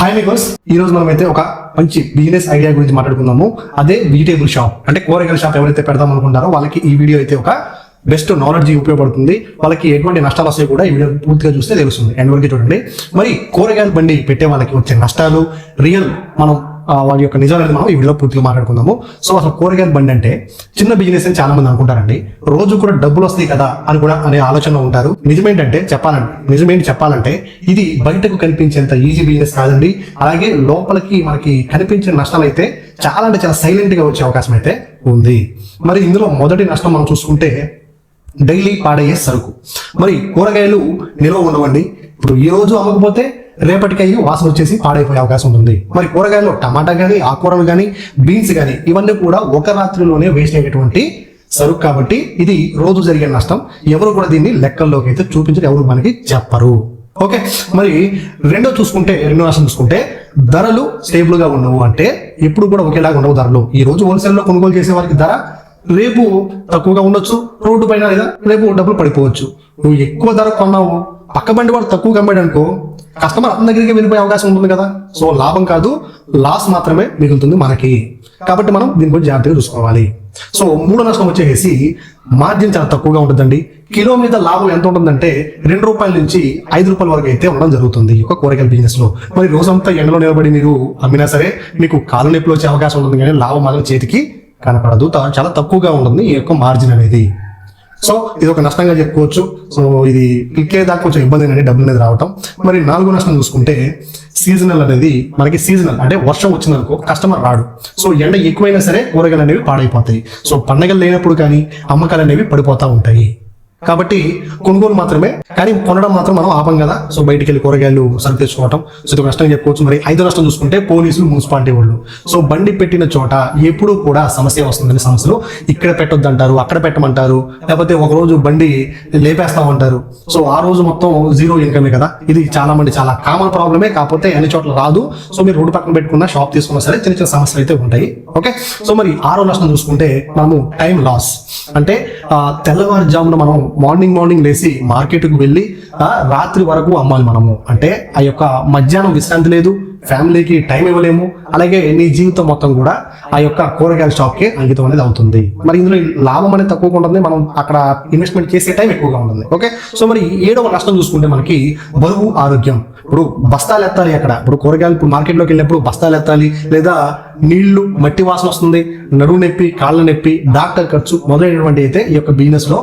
Hi మికోస్ ఈ రోజు మనం అయితే ఒక మంచి బిజినెస్ ఐడియా గురించి మాట్లాడుకుందాము. అదే వెజిటేబుల్ షాప్ అంటే కూరగాయల షాప్ ఎవరైతే పెడదాం అనుకుంటారో వాళ్ళకి ఈ వీడియో అయితే ఒక బెస్ట్ నాలెడ్జ్ ఉపయోగపడుతుంది. వాళ్ళకి ఎటువంటి నష్టాలు వస్తాయి కూడా ఈ వీడియో పూర్తిగా చూస్తే తెలుస్తుంది. ఎండ్ వరకు చూడండి. మరి కూరగాయల బండి పెట్టే వాళ్ళకి వచ్చే నష్టాలు రియల్ మనం వారి యొక్క నిజాలు మనం ఈ వీడియోలో పూర్తిగా మాట్లాడుకుందాము. సో అసలు కూరగాయల బండి అంటే చిన్న బిజినెస్ అని చాలా మంది అనుకుంటారండి. రోజు కూడా డబ్బులు వస్తాయి కదా అని కూడా అనే ఆలోచన ఉంటారు. నిజమేంటంటే చెప్పాలంటే నిజమేంటి చెప్పాలంటే ఇది బయటకు కనిపించేంత ఈజీ బిజినెస్ కాదండి. అలాగే లోపలికి మనకి కనిపించే నష్టాలు అయితే చాలా అంటే చాలా సైలెంట్గా వచ్చే అవకాశం అయితే ఉంది. మరి ఇందులో మొదటి నష్టం మనం చూసుకుంటే డైలీ పాడయ్యే సరుకు. మరి కూరగాయలు నిల్వ ఉండవండి. ఇప్పుడు ఈ రోజు అమ్మకపోతే రేపటికి వాసన వచ్చేసి పాడైపోయే అవకాశం ఉంటుంది. మరి కూరగాయలు టమాటా కానీ ఆకుకూరలు కానీ బీన్స్ కానీ ఇవన్నీ కూడా ఒక రాత్రిలోనే వేస్ట్ అయ్యేటువంటి సరుకు కాబట్టి ఇది రోజు జరిగే నష్టం. ఎవరు కూడా దీన్ని లెక్కల్లోకి అయితే చూపించరు ఎవరు మనకి చెప్పరు. ఓకే? మరి రెండో చూసుకుంటే రెండో నష్టం చూసుకుంటే ధరలు స్టేబుల్గా ఉండవు అంటే ఎప్పుడు కూడా ఒకేలాగా ఉండవు ధరలు. ఈ రోజు హోల్సేల్లో కొనుగోలు చేసే వారికి ధర రేపు తక్కువగా ఉండొచ్చు రోడ్డు పైన లేదా రేపు డబ్బులు పడిపోవచ్చు. నువ్వు ఎక్కువ ధర కొన్నావు పక్క బండి వాడు తక్కువ కమ్మాడు అనుకో కస్టమర్ అతని దగ్గరికి వెళ్ళిపోయే అవకాశం ఉంటుంది కదా. సో లాభం కాదు లాస్ మాత్రమే మిగులుతుంది మనకి. కాబట్టి మనం దీని గురించి జాగ్రత్తగా చూసుకోవాలి. సో మూడో నష్టం వచ్చేసి మార్జిన్ చాలా తక్కువగా ఉంటుందండి. కిలో మీద లాభం ఎంత ఉంటుందంటే రెండు రూపాయల నుంచి ఐదు రూపాయల వరకు అయితే ఉండడం జరుగుతుంది ఈ యొక్క కూరగాయల బిజినెస్లో. మరి రోజంతా ఎండలో నిలబడి మీరు అమ్మినా సరే మీకు కాలు నొప్పులు వచ్చే అవకాశం ఉంటుంది కానీ లాభం మాత్రం చేతికి కనపడదు. చాలా తక్కువగా ఉంటుంది ఈ యొక్క మార్జిన్ అనేది. సో ఇది ఒక నష్టంగా చెప్పుకోవచ్చు. సో ఇది క్లిక్ దాకా కొంచెం ఇబ్బంది అనేది డబ్బులు అనేది రావటం. మరి నాలుగో నష్టం చూసుకుంటే సీజనల్ అనేది మనకి సీజనల్ అంటే వర్షం వచ్చిందనుకో కస్టమర్ రాడు. సో ఎండ ఎక్కువైనా సరే కూరగాయలు అనేవి పాడైపోతాయి. సో పండగలు లేనప్పుడు కానీ అమ్మకాలు అనేవి పడిపోతూ ఉంటాయి. కాబట్టి కొనుగోలు మాత్రమే కానీ కొనడం మాత్రం మనం ఆపం కదా. సో బయటికి వెళ్ళి కూరగాయలు సరుకు తెచ్చుకోవటం సో ఇది ఒక నష్టం చెప్పుకోవచ్చు. మరి ఐదో నష్టం చూసుకుంటే పోలీసులు మున్సిపాలిటీ వాళ్ళు. సో బండి పెట్టిన చోట ఎప్పుడూ కూడా సమస్య వస్తుందని సమస్యలు ఇక్కడ పెట్టొద్దు అంటారు అక్కడ పెట్టమంటారు లేకపోతే ఒక రోజు బండి లేపేస్తామంటారు. సో ఆ రోజు మొత్తం జీరో ఇన్కమే కదా. ఇది చాలా మంది చాలా కామన్ ప్రాబ్లమే కాకపోతే అన్ని చోట్ల రాదు. సో మీరు రోడ్డు పక్కన పెట్టుకున్న షాప్ తీసుకున్నా సరే చిన్న చిన్న సమస్యలు అయితే ఉంటాయి. ఓకే? సో మరి ఆరో నష్టం చూసుకుంటే మనము టైం లాస్. అంటే తెల్లవారుజామున మనం మార్నింగ్ మార్నింగ్ లేచి మార్కెట్కు వెళ్ళి రాత్రి వరకు అమ్మాలి మనము. అంటే ఆ యొక్క మధ్యాహ్నం విశ్రాంతి లేదు ఫ్యామిలీకి టైం ఇవ్వలేము. అలాగే నీ జీవితం మొత్తం కూడా ఆ యొక్క కూరగాయల షాప్కి అంకితం అనేది అవుతుంది. మరి ఇందులో లాభం అనేది తక్కువగా ఉంటుంది మనం అక్కడ ఇన్వెస్ట్మెంట్ చేసే టైం ఎక్కువగా ఉంటుంది. ఓకే? సో మరి ఏడవ నష్టం చూసుకుంటే మనకి బరువు ఆరోగ్యం. ఇప్పుడు బస్తాలు ఎత్తాలి అక్కడ. ఇప్పుడు కూరగాయలు ఇప్పుడు మార్కెట్లోకి వెళ్ళినప్పుడు బస్తాలు ఎత్తాలి లేదా నీళ్ళు మట్టి వాసన వస్తుంది నడువు నొప్పి కాళ్ళ నొప్పి డాక్టర్ ఖర్చు మొదలైనటువంటి అయితే ఈ యొక్క బిజినెస్లో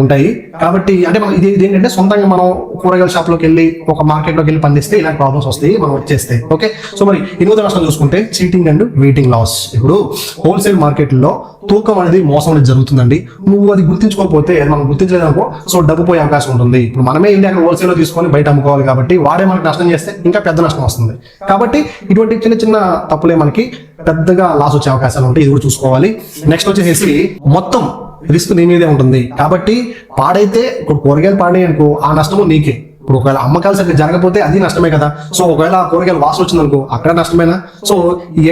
ఉంటాయి. కాబట్టి అంటే మనం ఇది ఏంటంటే సొంతంగా మనం కూరగాయల షాప్లోకి వెళ్ళి ఒక మార్కెట్లోకి వెళ్ళి పండిస్తే ఇలాంటి ప్రాబ్లమ్స్ వస్తాయి మనం వచ్చేస్తే ఓకే? సో మరి ఎనిమిదో రాష్ట్రం చూసుకుంటే చీటింగ్ అండ్ వెయిటింగ్ లాస్ ఇప్పుడు హోల్సేల్ మార్కెట్లో తూకం అనేది మోసం అనేది జరుగుతుందండి. నువ్వు అది గుర్తించుకోకపోతే మనం గుర్తించలేదనుకో సో డబ్బు పోయే అవకాశం ఉంటుంది. ఇప్పుడు మనమే ఇండియా హోల్సేల్లో తీసుకొని బయట అమ్ముకోవాలి కాబట్టి వాడే మనకి నష్టం చేస్తే ఇంకా పెద్ద నష్టం వస్తుంది. కాబట్టి ఇటువంటి చిన్న చిన్న తప్పులే మనకి పెద్దగా లాస్ వచ్చే అవకాశాలు ఉంటాయి. ఇది కూడా చూసుకోవాలి. నెక్స్ట్ వచ్చేసి మొత్తం రిస్క్ నీ మీదే ఉంటుంది. కాబట్టి పాడైతే ఇప్పుడు కూరగాయలు పాడే అనుకో ఆ నష్టము నీకే. ఇప్పుడు ఒకవేళ అమ్మకాలు సరిగ్గా జరగకపోతే అది నష్టమే కదా. సో ఒకవేళ ఆ కూరగాయలు వాసన వచ్చిందనుకో అక్కడ నష్టమేనా? సో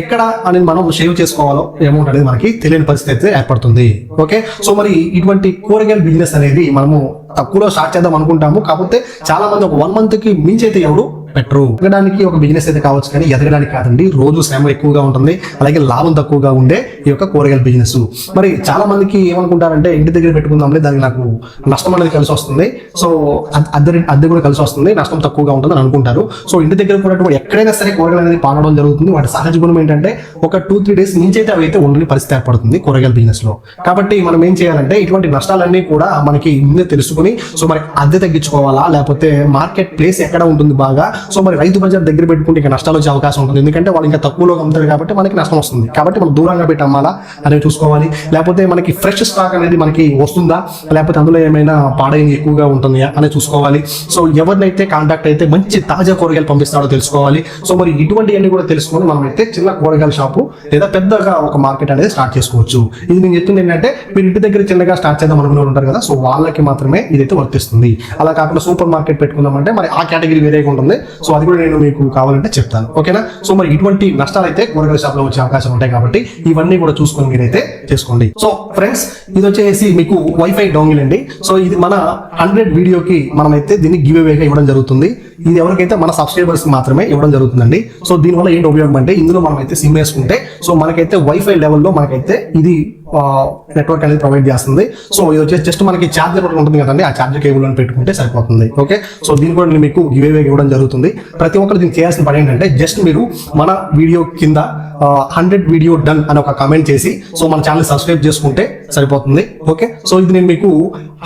ఎక్కడ అనేది మనం సేవ్ చేసుకోవాలో అమౌంట్ అనేది మనకి తెలియని పరిస్థితి అయితే ఏర్పడుతుంది. ఓకే సో మరి ఇటువంటి కూరగాయల బిజినెస్ అనేది మనము తక్కువలో స్టార్ట్ చేద్దాం అనుకుంటాము. కాకపోతే చాలా మంది ఒక వన్ మంత్కి మించి అయితే ఎవరు పెట్టరు. ఎదగడానికి ఒక బిజినెస్ అయితే కావచ్చు కానీ ఎదగడానికి కాదండి రోజు శ్రమ ఎక్కువగా ఉంటుంది అలాగే లాభం తక్కువగా ఉండే ఈ యొక్క కూరగాయల బిజినెస్. మరి చాలా మందికి ఏమనుకుంటారంటే ఇంటి దగ్గర పెట్టుకుందాంలే దానికి నాకు నష్టం అనేది కలిసి వస్తుంది. సో అద్దె అద్దె కూడా కలిసి వస్తుంది నష్టం తక్కువగా ఉంటుంది అని అనుకుంటారు. సో ఇంటి దగ్గర కూడా ఎక్కడైనా సరే కూరగాయలు అనేది పాడడం జరుగుతుంది. వాటి సహజ గుణం ఏంటంటే ఒక టూ త్రీ డేస్ నుంచి అయితే అవి అయితే ఉండని పరిస్థితి ఏర్పడుతుంది కూరగాయల బిజినెస్లో. కాబట్టి మనం ఏం చేయాలంటే ఇటువంటి నష్టాలన్నీ కూడా మనకి ముందే తెలుసుకుని సో మరి అద్దె తగ్గించుకోవాలా లేకపోతే మార్కెట్ ప్లేస్ ఎక్కడ ఉంటుంది బాగా సో మరి రైతు బజార్ దగ్గర పెట్టుకుంటే ఇంకా నష్టాలు వచ్చే అవకాశం ఉంటుంది. ఎందుకంటే వాళ్ళు ఇంకా తక్కువలో అమ్ముతారు కాబట్టి మనకి నష్టం వస్తుంది. కాబట్టి మనం దూరంగా పెట్టి అమ్మాలా? అనేది చూసుకోవాలి. లేకపోతే మనకి ఫ్రెష్ స్టాక్ అనేది మనకి వస్తుందా? లేకపోతే అందులో ఏమైనా పాడైన ఎక్కువగా ఉంటుందా అనేది చూసుకోవాలి. సో ఎవరినైతే కాంటాక్ట్ అయితే మంచి తాజా కూరగాయలు పంపిస్తాడో తెలుసుకోవాలి. సో మరి ఇటువంటివన్నీ కూడా తెలుసుకొని మనం అయితే చిన్న కూరగాయల షాపు లేదా పెద్దగా ఒక మార్కెట్ అనేది స్టార్ట్ చేసుకోవచ్చు. ఇది నేను చెప్తుంది ఏంటంటే మీరు ఇంటి దగ్గర చిన్నగా స్టార్ట్ చేద్దాం అనుకునే ఉంటారు కదా సో వాళ్ళకి మాత్రమే ఇదైతే వర్తిస్తుంది. అలా కాకుండా సూపర్ మార్కెట్ పెట్టుకుందామంటే మరి ఆ కేటగిరీ వేరేగా ఉంటుంది. సో అది కూడా నేను మీకు కావాలంటే చెప్తాను. ఓకేనా? సో మరి ఇటువంటి నష్టాలు అయితే కూరగాయల షాప్లో వచ్చే అవకాశం ఉంటాయి కాబట్టి ఇవన్నీ కూడా చూసుకొని మీరైతే చేసుకోండి. సో ఫ్రెండ్స్ ఇది వచ్చేసి మీకు వైఫై డోంగిల్ అండి. సో ఇది మన హండ్రెడ్ వీడియోకి మనమైతే దీన్ని గివ్ అవేగా ఇవ్వడం జరుగుతుంది. ఇది ఎవరికైతే మన సబ్స్క్రైబర్స్ మాత్రమే ఇవ్వడం జరుగుతుందండి. సో దీనివల్ల ఏంటి ఉపయోగం అంటే ఇందులో మనమైతే సిమ్ వేసుకుంటే సో మనకైతే వైఫై లెవెల్లో మనకైతే ఇది నెట్వర్క్ అనేది ప్రొవైడ్ చేస్తుంది. సో ఇది వచ్చేసి జస్ట్ మనకి ఛార్జర్ ఒకటి ఉంటుంది కదండి. ఆ ఛార్జర్ కేబుల్ అని పెట్టుకుంటే సరిపోతుంది. ఓకే సో దీని కూడా నేను మీకు గివేవే ఇవ్వడం జరుగుతుంది. ప్రతి ఒక్కరు దీన్ని చేయాల్సిన పని ఏంటంటే జస్ట్ మీరు మన వీడియో కింద హండ్రెడ్ వీడియో డన్ అని ఒక కమెంట్ చేసి సో మన ఛానల్ సబ్స్క్రైబ్ చేసుకుంటే సరిపోతుంది. ఓకే సో ఇది నేను మీకు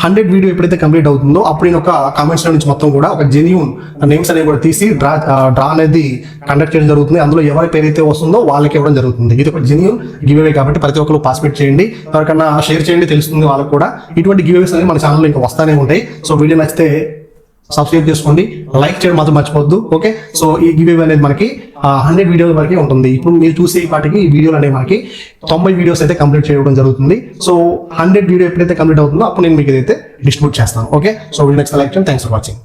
హండ్రెడ్ వీడియో ఎప్పుడైతే కంప్లీట్ అవుతుందో అప్పుడు నేను ఒక కామెంట్స్ నుంచి మొత్తం కూడా ఒక జెన్యూన్ నేమ్స్ అనేవి కూడా తీసి డ్రా డ్రా అనేది కండక్ట్ చేయడం జరుగుతుంది. అందులో ఎవరి పేరైతే వస్తుందో వాళ్ళకి ఇవ్వడం జరుగుతుంది. ఇది ఒక జెన్యూన్ గివ్ అవే కాబట్టి ప్రతి ఒక్కరు పార్టిసిపేట్ చేయండి. ఎవరికన్నా షేర్ చేయండి తెలుస్తుంది వాళ్ళకి కూడా. ఇటువంటి గివ్ అనేది మన ఛానల్లో ఇంకా వస్తానే ఉంటాయి. సో వీడియో నచ్చితే సబ్స్క్రైబ్ చేసుకోండి. లైక్ చేయడం మాత్రం మర్చిపోద్దు ఓకే సో ఈ గివ్ అనేది మనకి హండ్రెడ్ వీడియోల వరకే ఉంటుంది. ఇప్పుడు మీరు చూసే వాటికి ఈ వీడియోలు అనేవి మనకి తొంభై వీడియోస్ అయితే కంప్లీట్ చేయడం జరుగుతుంది. సో హండ్రెడ్ వీడియో ఎప్పుడైతే కంప్లీట్ అవుతుందో అప్పుడు నేను మీకు ఇదైతే డిస్ట్రిబ్యూట్ చేస్తాను. Okay so video next like thanks for watching